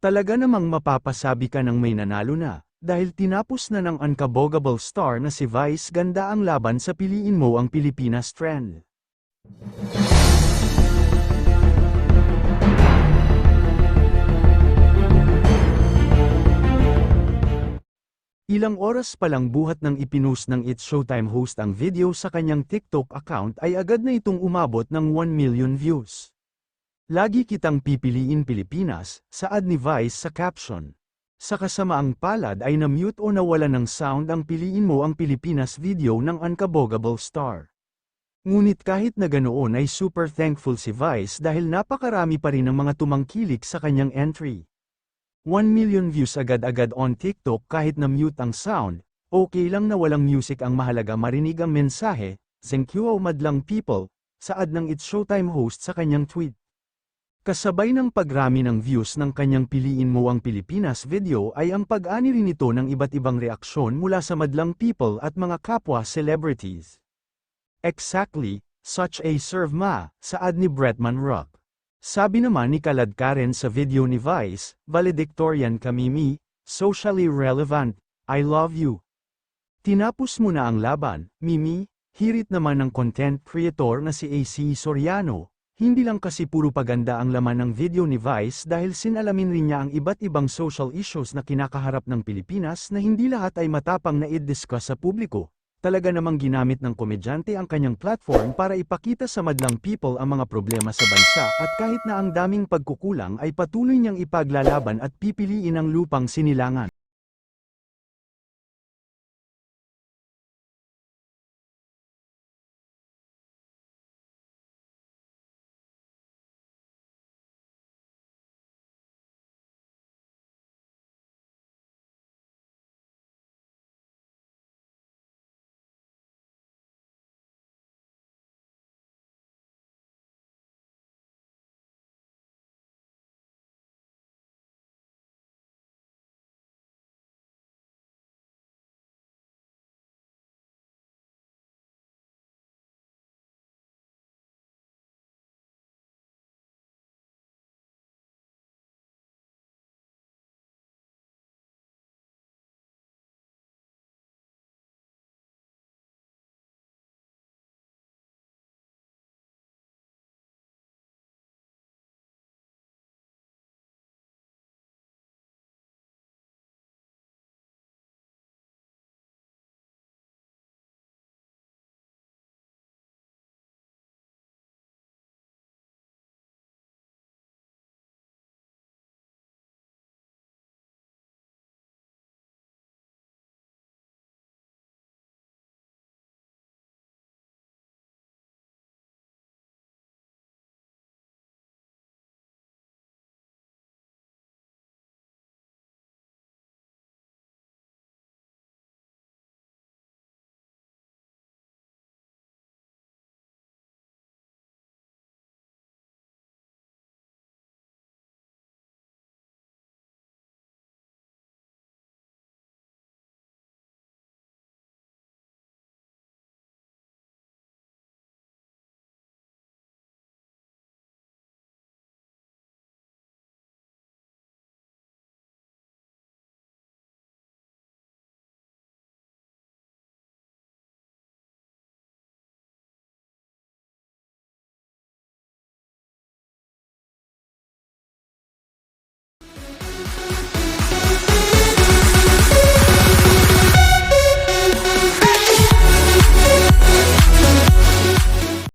Talaga namang mapapasabi ka ng may nanalo na, dahil tinapos na ng unkabogable star na si Vice ganda ang laban sa piliin mo ang Pilipinas trend. Ilang oras pa lang buhat ng ipinost ng It's Showtime host ang video sa kanyang TikTok account ay agad na itong umabot ng 1 million views. Lagi kitang pipiliin Pilipinas, saad ni Vice sa caption. Sa kasamaang palad ay na-mute o nawala ng sound ang piliin mo ang Pilipinas video ng Unkabogable Star. Ngunit kahit na ganoon ay super thankful si Vice dahil napakarami pa rin ng mga tumangkilik sa kanyang entry. 1 million views agad-agad on TikTok kahit na mute ang sound, okay lang na walang music ang mahalaga marinig ang mensahe, thank you madlang people, saad ng It's Showtime host sa kanyang tweet. Kasabay ng pagrami ng views ng kanyang Piliin Mo ang Pilipinas video ay ang pag-ani rin ito ng iba't ibang reaksyon mula sa madlang people at mga kapwa celebrities. Exactly, such a serve ma, saad ni Bretman Rock. Sabi naman ni Kalad Karen sa video ni Vice, valedictorian kamimi, socially relevant, I love you. Tinapos mo na ang laban, Mimi, hirit naman ng content creator na si AC Soriano, hindi lang kasi puro paganda ang laman ng video ni Vice dahil sinalamin rin niya ang iba't ibang social issues na kinakaharap ng Pilipinas na hindi lahat ay matapang na i-discuss sa publiko. Talaga namang ginamit ng komedyante ang kanyang platform para ipakita sa madlang people ang mga problema sa bansa at kahit na ang daming pagkukulang ay patuloy niyang ipaglalaban at pipiliin ang lupang sinilangan.